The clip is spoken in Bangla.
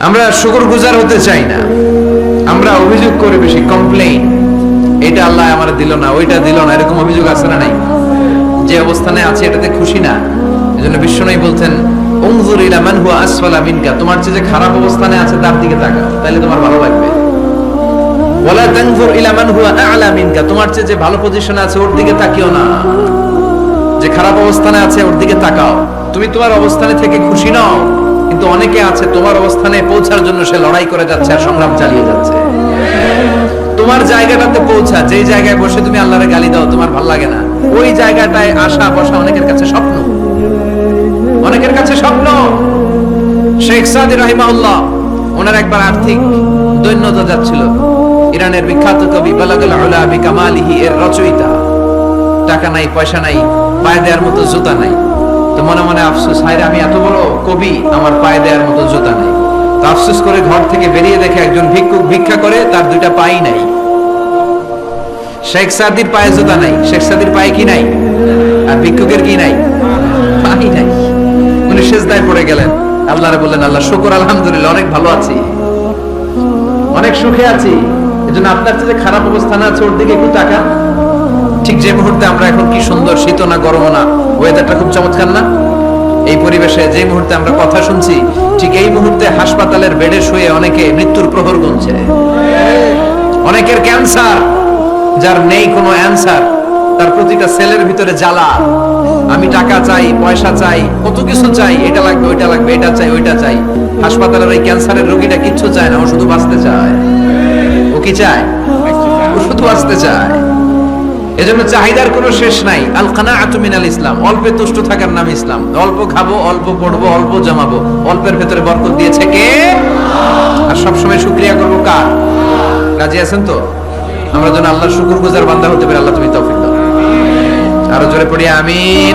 আমরা শুকর গুজার হতে চাই না। আমরা অভিযোগ করে বেশি কমপ্লেইন এটা আল্লাহ আমার দিল না, ওইটা দিল না, এরকম অভিযোগ আছে না নাই? যে অবস্থানে আছে এটাতে খুশি না। এজন্য বিশ্বনবী বলতেন উনজুর ইলা মান হুয়া আসফালা মিনকা। তোমার যে খারাপ অবস্থানে আছে তার দিকে তাকাও তাহলে তোমার ভালো লাগবে। ওয়ালা তানজুর ইলা মান হুয়া আ'লা মিনকা। তোমার চেয়ে যে ভালো পজিশনে আছে, ওর দিকে তাকিও না। যে খারাপ অবস্থানে আছে, ওর দিকে তাকাও। তুমি তোমার অবস্থানে থেকে খুশি নও। কিন্তু অনেকে আছে, তোমার অবস্থানে পৌঁছার জন্য সে লড়াই করে যাচ্ছে আর সংগ্রাম চালিয়ে যাচ্ছে। তোমার জায়গাটাতে পৌঁছা, যেই জায়গায় বসে তুমি আল্লাহরে গালি দাও, তোমার ভালো লাগে না। ওই জায়গাটায় আসা, বসা অনেকের কাছে স্বপ্ন। অনেকের কাছে স্বপ্ন। শেখ সাদি রাহিমাউল্লাহ ওনার একবার আর্থিক দৈন্যতা যাচ্ছিল। ইরানের বিখ্যাত কবি, বালাগুল উলা বিকামালিহি এর রচয়িতা। টাকা নাই, পয়সা নাই, পায়ে দেওয়ার মতো জুতা নাই। তো মনে মনে আফসোস, হায়রে, আমি এত বড় কবি, আমার পায়ে দেওয়ার মতো জুতা নাই। তো আফসোস করে ঘর থেকে বেরিয়ে দেখে একজন ভিক্ষুক ভিক্ষা করে, তার দুইটা পাই নাই। শেখ সাদির পায়ে জুতা নাই। শেখ সাদির পায়ে কি নাই? আর ভিক্ষুকের কি নাই? পাই নাই। উনি সেজদায় পড়ে গেলেন। আল্লাহরে বললেন, আল্লাহ, শুকর, আলহামদুলিল্লাহ, অনেক ভালো আছি। অনেক সুখে আছি। এজন্য আপনার যে খারাপ অবস্থানে আছে, ওর দিকে একটু টাকা যে মুহূর্তে আমরা এখন কি সুন্দর শীত না গরম না ওয়েদারটা খুব চমৎকার না? এই পরিবেশে যে মুহূর্তে আমরা কথা শুনছি, ঠিক এই মুহূর্তে হাসপাতালের বেডে শুয়ে অনেকে মৃত্যুর প্রহর গুনছে। অনেকের ক্যান্সার যার নেই কোনো অ্যান্সার তার প্রতিটা সেলের ভিতরে জ্বালা। আমি টাকা চাই, পয়সা চাই, কত কিছু চাই, এটা লাগবে, ওইটা লাগবে, এটা চাই, ওইটা চাই। হাসপাতালের ওই ক্যান্সারের রোগীটা কিচ্ছু চায় না ও শুধু বাঁচতে চায়। ও কি চায়? ও শুধু বাঁচতে চায়। এজন্য চাহিদার কোনো শেষ নাই। আল কানা আতুমিনাল ইসলাম। অল্পে তুষ্ট থাকার নাম ইসলাম। অল্প খাব, অল্প পড়ব, অল্প জমাবো। অল্পের ভেতরে বরকত দিয়েছে কে? আর সবসময় শুক্রিয়া করব কার? রাজি আছেন তো? আমরা যেন আল্লাহ শুকুর গুজার বান্দা হতে পারি। আল্লাহ তুমি তৌফিক আরও জোরে পড়ি, আমিন।